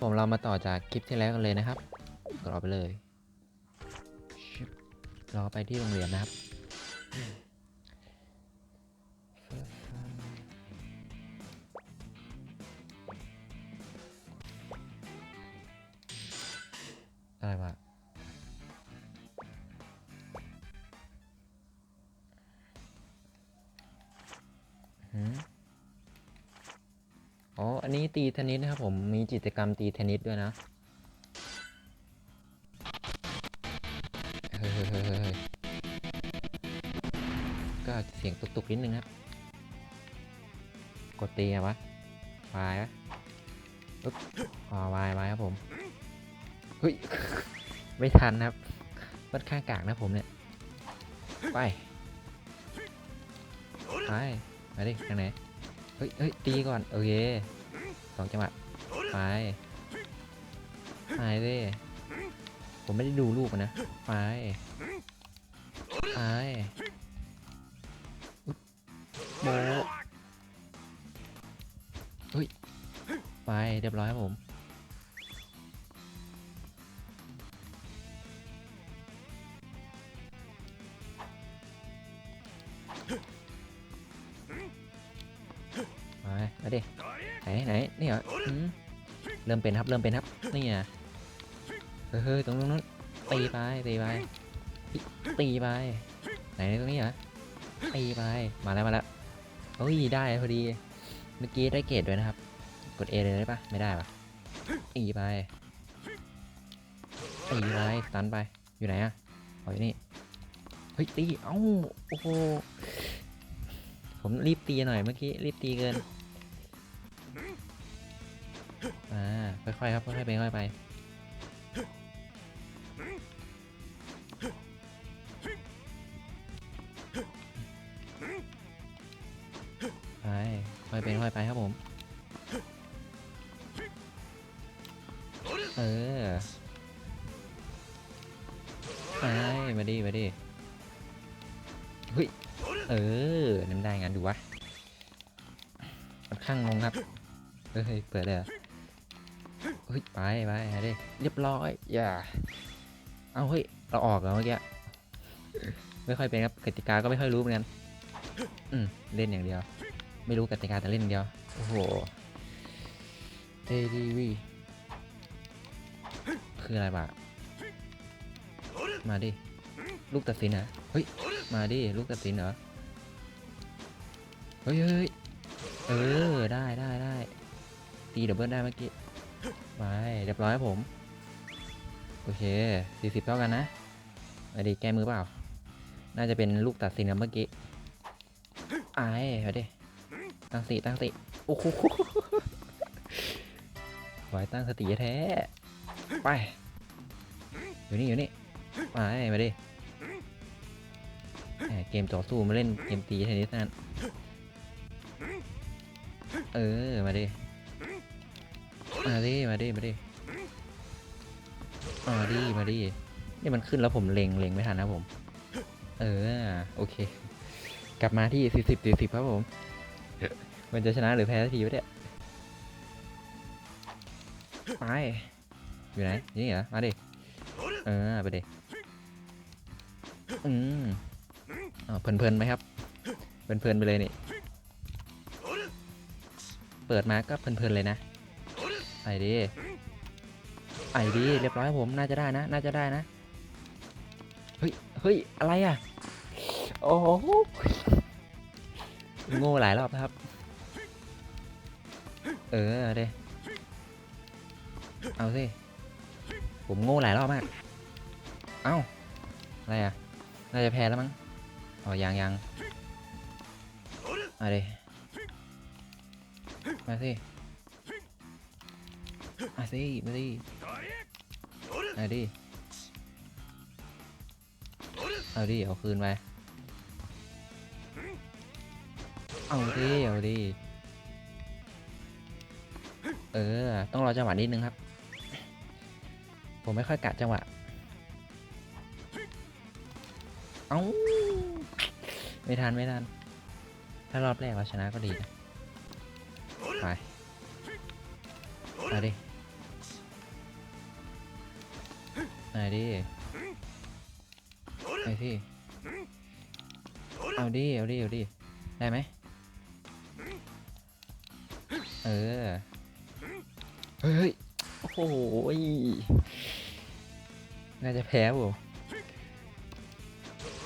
ผมเรามาต่อจากคลิปที่แล้วกันเลยนะครับกรออไปเลยรอไปที่โรงเรียนนะครับ อะไรวะ ตีเทนนิสนะครับผมมีกิจกรรมตีเทนนิสด้วยนะเฮ้ยเฮ้ยเฮ้ยเฮ้ยก็เสียงตุกๆนิดนึงครับกดตีอะวะวายวะปึ๊บอ๋อวายวายครับผมเฮ้ยไม่ทันครับค่อนข้างกากนะผมเนี่ยไปไปมาดิทางไหนเฮ้ยเฮ้ยตีก่อนโอเค สองจังหวะไปไปดิผมไม่ได้ดูลูกมันนะไปไปอุ๊ยโบะเฮ้ยไปเรียบร้อยครับผม ไปมาดิไหนไหนนี่เหรอเริ่มเป็นครับเริ่มเป็นครับนี่อะเฮ้ยเฮ้ยตรงนู้นตีไปตีไปตีไปไหนตรงนี้เหรอตีไปมาแล้วมาแล้วโอ้ยได้พอดีเมื่อกี้ได้เกรดด้วยนะครับ กด A เลยได้ปะไม่ได้ปะตีไปตีไปตันไปอยู่ไหนอะอ๋ออยู่นี่เฮ้ยตีเอ้าโอ้โหผมรีบตีหน่อยเมื่อกี้รีบตีเกิน ค่อยๆครับค่อยๆไปค่อยๆไปไปค่อยเป็นค่อยไปครับผม เออ ไป มาดิ มาดิ เฮ้ย เออนั่นได้งานดูวะค่อนข้างงงครับ เฮ้ย เปิดเลย เฮ้ยไปไปหาดิเรียบร้อยอย่าเอาเฮ้ยเราออกแล้วเมื่อกี้ไม่ค่อยเป็นครับกติกาก็ไม่ค่อยรู้เหมือนกันอืมเล่นอย่างเดียว ไม่รู้กติกาแต่เล่นอย่างเดียวโอ้โหเ d วีคืออะไรบ้ามาดิลูกตัดสินนะเฮ้ยมาดิลูกตัดสินเหรอเฮ้ยเฮ้ยเออได้ได้ได้ตีดับเบิลได้เมื่อกี้ ไปเรียบร้อยครับผม โอเคสี่สิบเท่ากันนะมาดิแก้มือเปล่า น่าจะเป็นลูกตัดสินนะเมื่อกี้ไอ้เอาดิตั้งสติตั้งสติโอ้โหไว้ตั้งสติแท้ ไปอยู่นี่อยู่นี่ไปมาดิเกมต่อสู้มาเล่นเกมตีเทนนิสนั่นเออ มาดิ มาดิ มาดิ มาดิ มาดิ มาดิ นี่มันขึ้นแล้วผมเล็งเล็งไม่ทันนะผม เออ โอเค กลับมาที่สี่สิบสี่สิบครับผม มันจะชนะหรือแพ้สักทีวะเนี่ย ไป อยู่ไหนนี่เหรอ มาดิ เออ ไปดิ อืมอ๋อเพลินๆไหมครับ เพลินๆไปเลยนี่ เปิดมาก็เพลินๆเลยนะ ไอ้ดิไอ้ดิเรียบร้อยผมน่าจะได้นะ น่าจะได้นะ เฮ้ย เฮ้ย อะไรอะ โอ้โหโง่หลายรอบนะครับ เออเดิเอาสิ ผมโง่หลายรอบมาก เอ้า อะไรอะ น่าจะแพ้แล้วมั้ง อ๋อ ยังยังมาดิมาสิ มาสิมาสิมาดิเอาดิเอาคืนไปเอาดิเอาดิเออ ต้องรอจังหวะนิดนึงครับ ผมไม่ค่อยกะจังหวะ เอาไม่ทันไม่ทัน ถ้ารอบแรกเราชนะก็ดีนะไปมาดิ เอาดิไปสิเอาดิเอาดิเอาดิได้ไหมเออ เฮ้ย โอ้โหยน่าจะแพ้ผม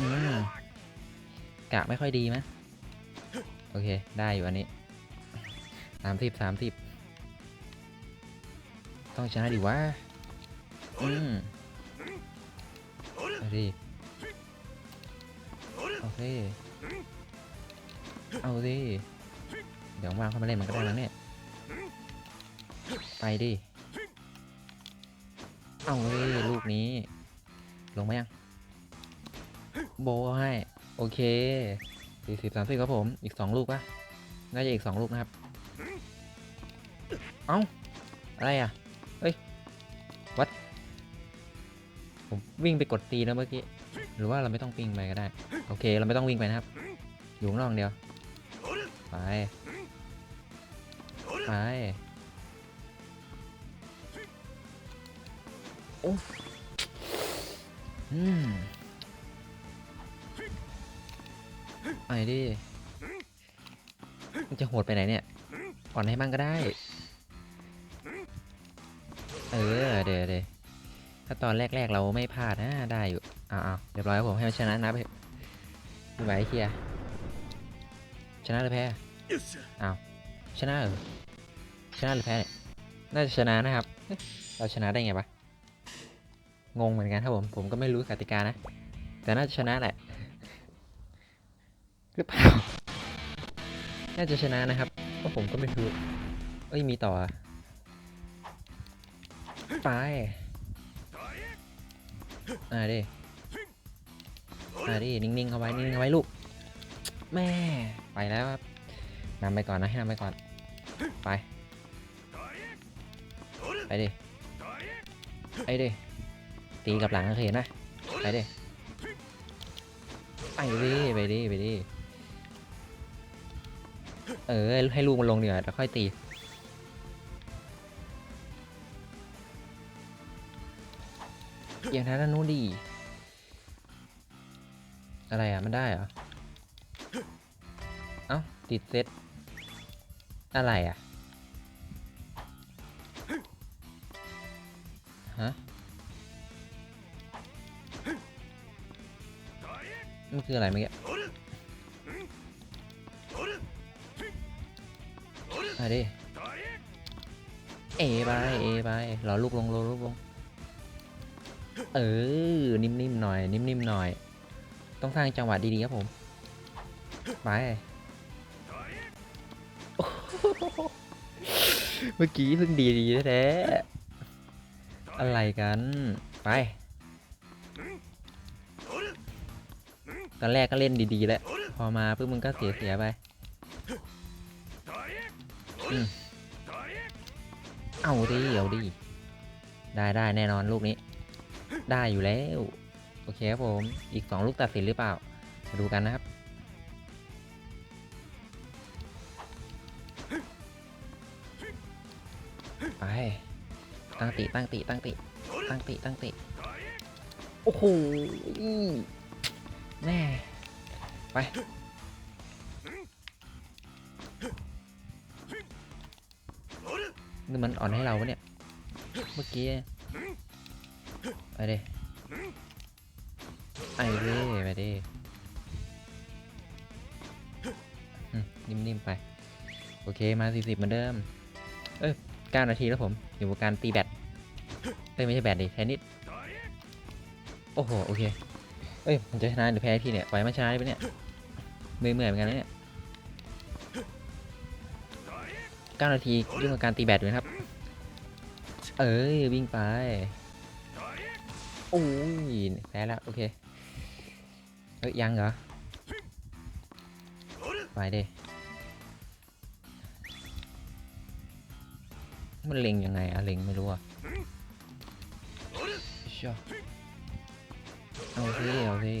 อืมกะไม่ค่อยดีมั้ยโอเค ได้อยู่อันนี้สามสิบสามสิบต้องชนะดิวะอืม เอาดิโอเคเอาดิเดี๋ยวว่างเข้ามาเล่นมันก็ได้แล้วเนี่ย ไปดิ เอาเลยลูกนี้ ลงไหมยัง โบให้ โอเคสี่สิบสามสิบครับผม อีกสองลูกปะน่าจะอีกสองลูกนะครับ เอ้า อะไรอะ เฮ้ย วัด ผมวิ่งไปกดตีแล้วเมื่อกี้ หรือว่าเราไม่ต้องวิ่งไปก็ได้ โอเค เราไม่ต้องวิ่งไปนะครับ อยู่ข้างนอกองเดียว ไป ไป โอ้อืมไอ้ดิมันจะโหดไปไหนเนี่ย อ่อนให้มั่งก็ได้ เออ เดี๋ยวเดี๋ยว ถ้าตอนแรก ๆ เราไม่พลาดนะได้อยู่อ้าวเรียบร้อยครับผมให้มันชนะนะไปเถอะไม่ไหวเคลียร์ชนะหรือแพ้เอาชนะเหรอชนะหรือแพ้เนี่ยน่าจะชนะนะครับ เราชนะได้ไงวะงงเหมือนกันครับผม ผมก็ไม่รู้กติกานะ แต่น่าจะชนะแหละหรือเปล่า น่าจะชนะนะครับเพราะผมก็ไม่รู้ เอ้ยมีต่อไป อ่าดิอ่าดินิ่งๆเข้าไว้นิ่งๆเข้าไว้ลูก แม่ไปแล้วครับนำไปก่อนนะให้นำไปก่อนไปไปดิไปดิตีกับหลังก็เคยเห็นนะไปดิไปดิไปดิไปดิเออให้ลูกมันลงเดี๋ยวแล้วค่อยตี อย่างนั้นนะนู้นดีอะไรอะ มันได้เหรอ เอ้า ติดเซตอะไรอะ ฮะ มันคืออะไรเมื่อกี้มาดิเอไป เอไปรอลูกลงรอลูกลง เออ นิ่มๆหน่อย นิ่มๆหน่อย ต้องสร้างจังหวะดีๆครับผม ไป เมื่อกี้เพิ่งดีดีๆแท้ๆอะไรกัน ไป ตอนแรกก็เล่นดีๆแล้ว พอมาปุ๊บมึงก็เสียๆไปอืมเอาดิเอาดิได้ได้แน่นอนลูกนี้ ได้อยู่แล้ว โอเคครับผม อีกสองลูกตัดสินหรือเปล่า มาดูกันนะครับ ไป ตั้งติ ตั้งติ ตั้งติ ตั้งติ ตั้งติ โอ้โหแน่ไปนี่มันอ่อนให้เราปะเนี่ย เมื่อกี้ ไปดิไอ้เร่ไปดินิ่มๆไป โอเคมา 40 เหมือนเดิม เอ้ย9นาทีแล้วผม อยู่กับการตีแบตเอ้ยไม่ใช่แบตดิเทนนิสโอ้โห โอเค เอ้ยมันจะชนะหรือแพ้พี่เนี่ยปมันชนะได้ปะเนี่ยเมื่อยๆเหมือนกันนะเนี่ย9นาทียุ่งกับการตีแบตอยู่นะครับ เอ้ย วิ่งไป โอ้ยแพ้แล้วโอเคเฮ้ยยังเหรอไปเด้มันเล็งยังไงอะเล็งไม่รู้อะเชียเอาสิเอาสิ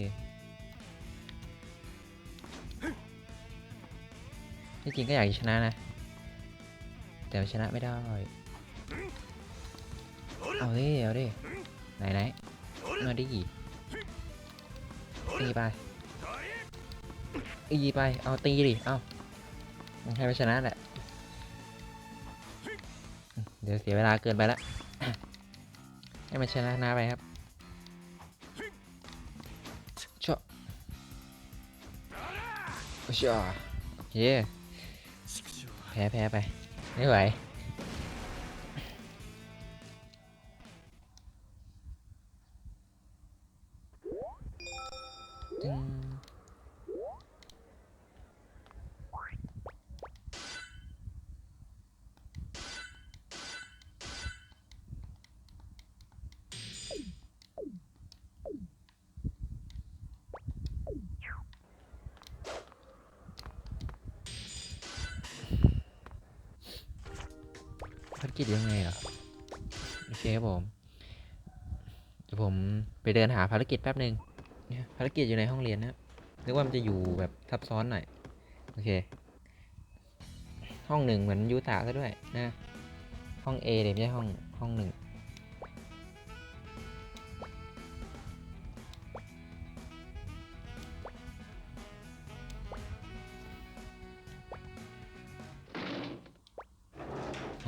ที่จริงก็อยากชนะนะ แต่ชนะไม่ได้ เอาดิเอาดิไหนไหน มาดิตีไปตีไป เอาตีดิ เอาให้มันชนะแหละ เดี๋ยวเสียเวลาเกินไปละ ให้มันชนะนาไปครับชอชอโอเคแพ้แพ้ไป ไม่ไหว กิจยังไงเหรอโอเคครับผมเดี๋ยวผมไปเดินหาภารกิจแป๊บหนึ่งเนี่ยภารกิจอยู่ในห้องเรียนนะนึกว่ามันจะอยู่แบบซับซ้อนหน่อยโอเค ห้องหนึ่งเหมือนยูตะซะด้วยนะห้อง A เดี๋ยวไม่ใช่ห้องห้องหนึ่ง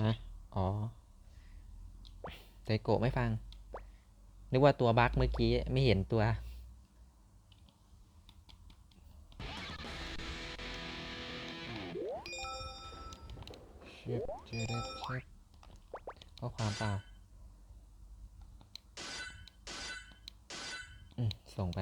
ฮะ ไซโกะไม่ฟัง นึกว่าตัวบั๊กเมื่อกี้ไม่เห็นตัว เชฟเจเดฟเชฟข้อความเปล่า อืม ส่งไป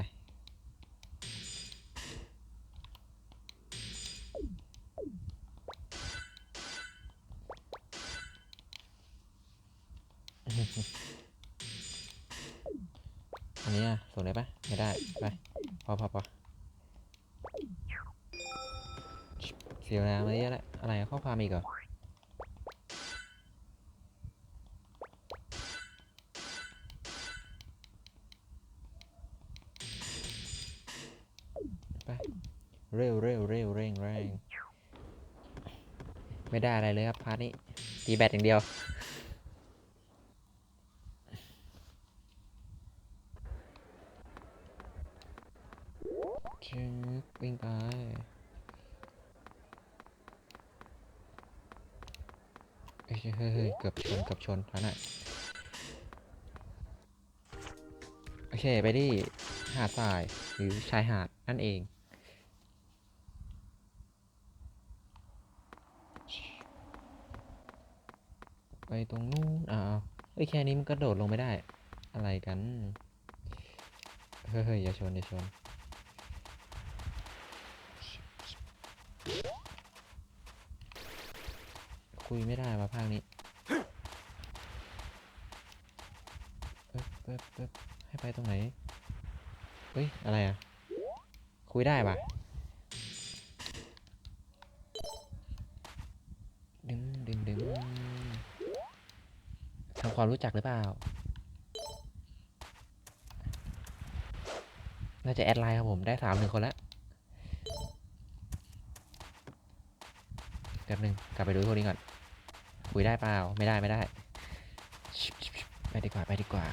อันนี้ส่งได้ปะไม่ได้ ไป พอพอพอเสียเวลามาเยอะแล้วอะไรข้อความอีกเหรอไปเร็วเร็วเร็วเร่งแรงไม่ได้อะไรเลยครับพาร์ทนี้ตีแบตอย่างเดียว ชึบ วิ่งไปเฮ้ยเฮ้ยเกือบชนเกือบชนแล้วน่ะโอเค ไปที่หาดทรายหรือชายหาดนั่นเองไปตรงนู้นอ้าวเฮ้ยแค่นี้มันกระโดดลงไม่ได้ อะไรกัน เฮ้ยเฮ้ยอย่าชนอย่าชน คุยไม่ได้ว่ะภาคนี้เอ๊บเอ๊บเอ๊บให้ไปตรงไหน เฮ้ย อะไรอะ คุยได้ปะดึงดึงดึงทำความรู้จักหรือเปล่า น่าจะแอดไลน์ครับผม ได้สามหนึ่งคนแล้วแป๊บหนึงกลับไปดูพวกนี้ก่อน คุยได้เปล่า ไม่ได้ไม่ได้ ไปดีกว่าไปดีกว่า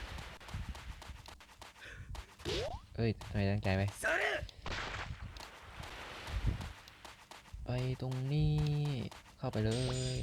เอ้ยทำไมตั้งใจไปไปตรงนี้ เข้าไปเลย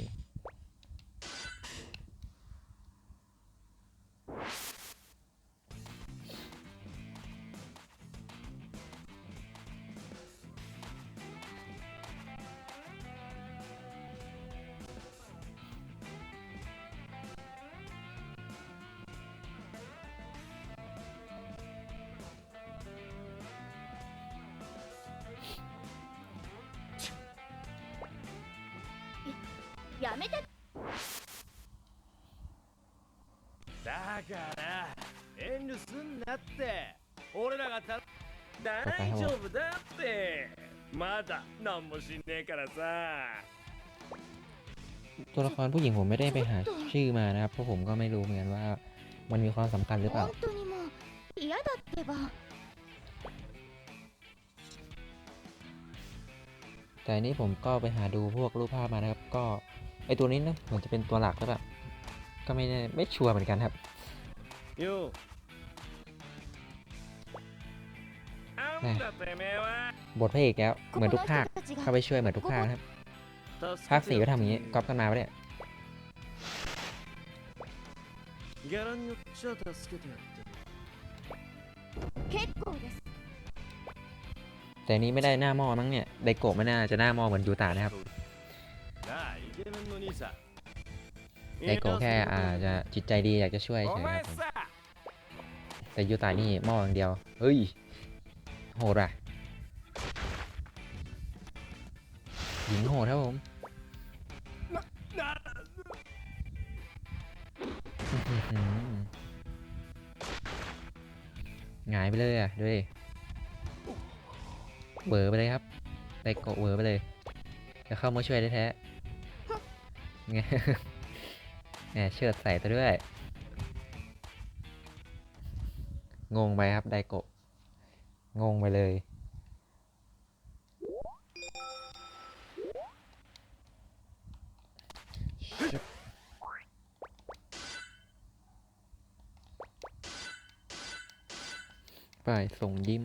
やめてだから遠慮すんなって俺らがた大丈夫だってまだ何もしねえからさ ตัวละครผู้หญิงผมไม่ได้ไปหาชื่อมานะครับ เพราะผมก็ไม่รู้เหมือนกันว่า มันมีความสำคัญหรือเปล่า 本当にもう嫌だってば แต่อันนี้ผมก็ไปหาดูพวกรูปภาพมานะครับ ก็ ไอตัวนี้นะผมจะเป็นตัวหลักก็แบบก็ไม่ได้ไม่ชัวร์เหมือนกันครับยูบทพระเอกแล้วเหมือนทุกภาคเข้าไปช่วยเหมือนทุกภาคครับภาคสี่ก็ทำอย่างนี้ก๊อปกันมาไปเนี่ยแต่นี้ไม่ได้หน้าม้อมั้งเนี่ยไดโกะไม่น่าจะหน้ามอเหมือนยูตานะครับ ไดโกะแค่อาจจะจิตใจดีอยากจะช่วยใช่ไหมครับแต่ยูตานี่มออย่างเดียว เฮ้ย โหดอะหญิงโหดครับผมหงายไปเลยอะด้วยเบอร์ไปเลยครับไดโกะเบอร์ไปเลยจะเข้ามาช่วยได้แท้ ไงแหมเชิดใส่ตัวด้วย งงไปครับไดโกะ งงไปเลย ไปส่งยิ้ม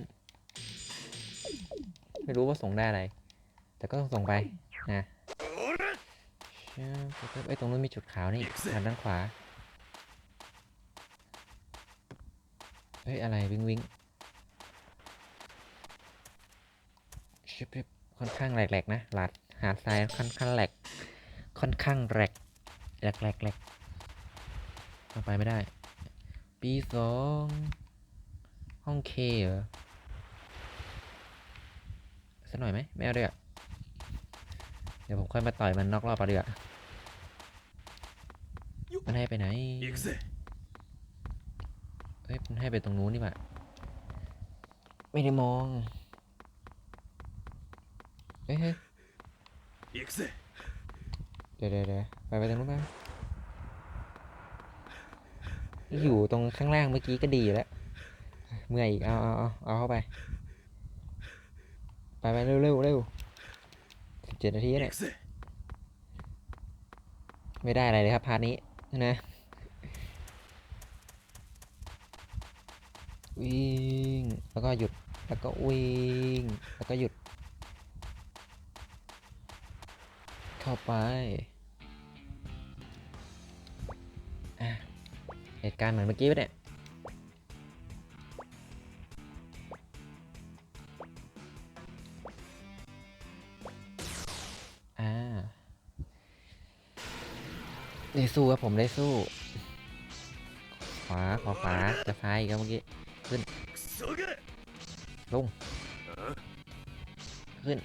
ไม่รู้ว่าส่งได้อะไร แต่ก็ต้องส่งไปนะ ชึบชึบชึบไอ้ยตรงนู้นมีจุดขาวนี่ทางด้านขวา เฮ้ย อะไรวิงวิงชิบชิบค่อนข้างแหลกๆนะหลาดหาดทรายค่อนข้างแหลก ค่อนข้างแหลกแหลกแหลกแหลกเข้าไปไม่ได้ ปีสองห้องเคเหรอสักหน่อยไหมไม่เอาด้วยอะเดี๋ยวผมค่อยมาต่อยมันนอกรอบเอาดีกว่า มันให้ไปไหนเฮ้ยมันให้ไปตรงนู้นนี่หว่าไม่ได้มองเฮ้ยเดี๋ยวเดี๋ยวไปไปตรงนู้นไปอยู่ตรงข้างล่างเมื่อกี้ก็ดีแล้ว เมื่อยอีก เอาเอาเอาเอาเข้าไป ไปไปเร็วเร็วเร็วเจ็ดนาทีเนี่ย ไม่ได้อะไรเลยครับพาร์ทนี้ นะวิ่งแล้วก็หยุดแล้วก็วิ่งแล้วก็หยุด เข้าไปเหตุการณ์เหมือนเมื่อกี้ปะเนี่ย ได้สู้ครับผมได้สู้ขวาขวาจะพายอีกแล้วเมื่อกี้ขึ้นลงขึ้น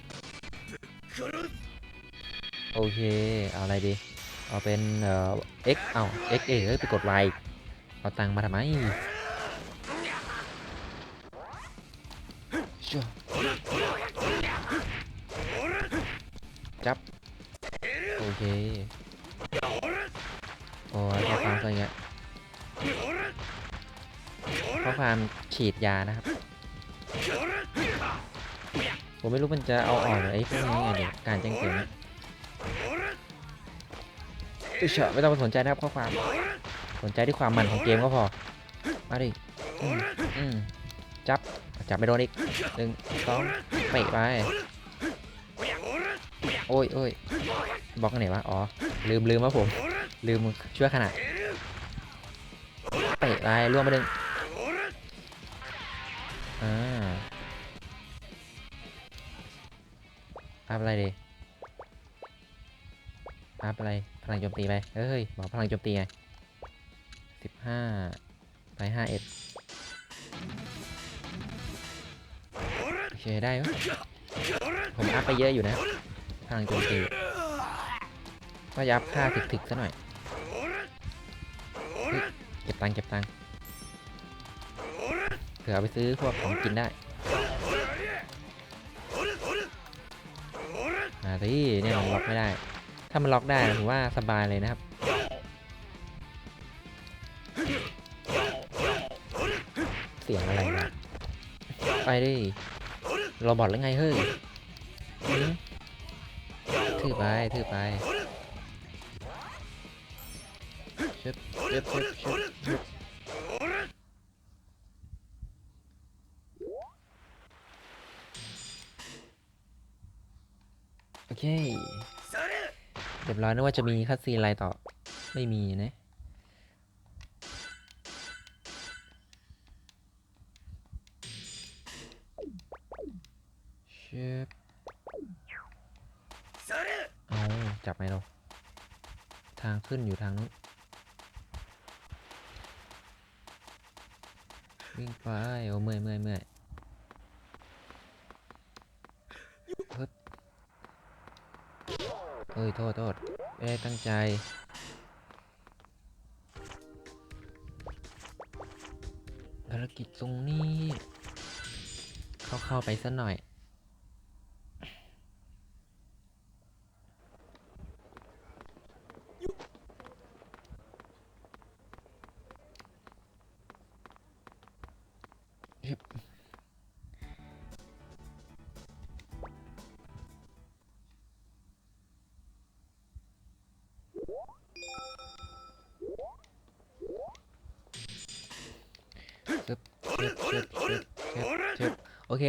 โอเคเอาอะไรดีเอาเป็นเอ็กเอ้าเอ็กเออไปกดไลค์เอาตังมาทำไมจับโอเค อ้ยข้อความอะไรเงี้ยข้อความฉีดยานะครับ ผมไม่รู้มันจะเอาอ่อกหรือไอ้พวกนี้ไงเดี๋ยวการแจ้งเตือนเนี่ยไม่ต้องไปสนใจนะครับข้อความ สนใจที่ความมันของเกมก็พอ มาดิจับ จับไม่โดนอีกหนึ่งสองเปะไป โอ้ยโอ้ยบล็อกกันไหนวะ อ๋อ ลืมลืมว่าผม ลืมช่วยขนาดเตะไปล่วงไปหนึ่งอ่าอัพอะไรดีอัพอะไร พลังโจมตีไป เฮ้ย บอกพลังโจมตีไงสิบห้าไปห้าเอ็ดโอเคได้ปะผมอัพไปเยอะอยู่นะ พลังโจมตีก็ยับค่าถึกๆซะหน่อย เก็บตังค์เก็บตังค์เผื่อเอาไปซื้อพวกของกินได้มาสิเนี่ยมันล็อกไม่ได้ ถ้ามันล็อกได้ผมว่าสบายเลยนะครับเสียงอะไรนะไปดิโรบอทหรือไงเฮ้ยหือถือไปถือไป เจ็บเจ็บเจ็บโอเคเรียบร้อยนึกว่าจะมีคัสซีนอะไรต่อ ไม่มีนะเชฟเอาจับไหมเรา ทางขึ้นอยู่ทางนู้น ใจ ภารกิจตรงนี้ เข้าๆไปสักหน่อย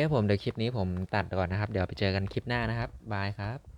ครับผมเดี๋ยวคลิปนี้ผมตัดก่อนนะครับ เดี๋ยวไปเจอกันคลิปหน้านะครับ บายครับ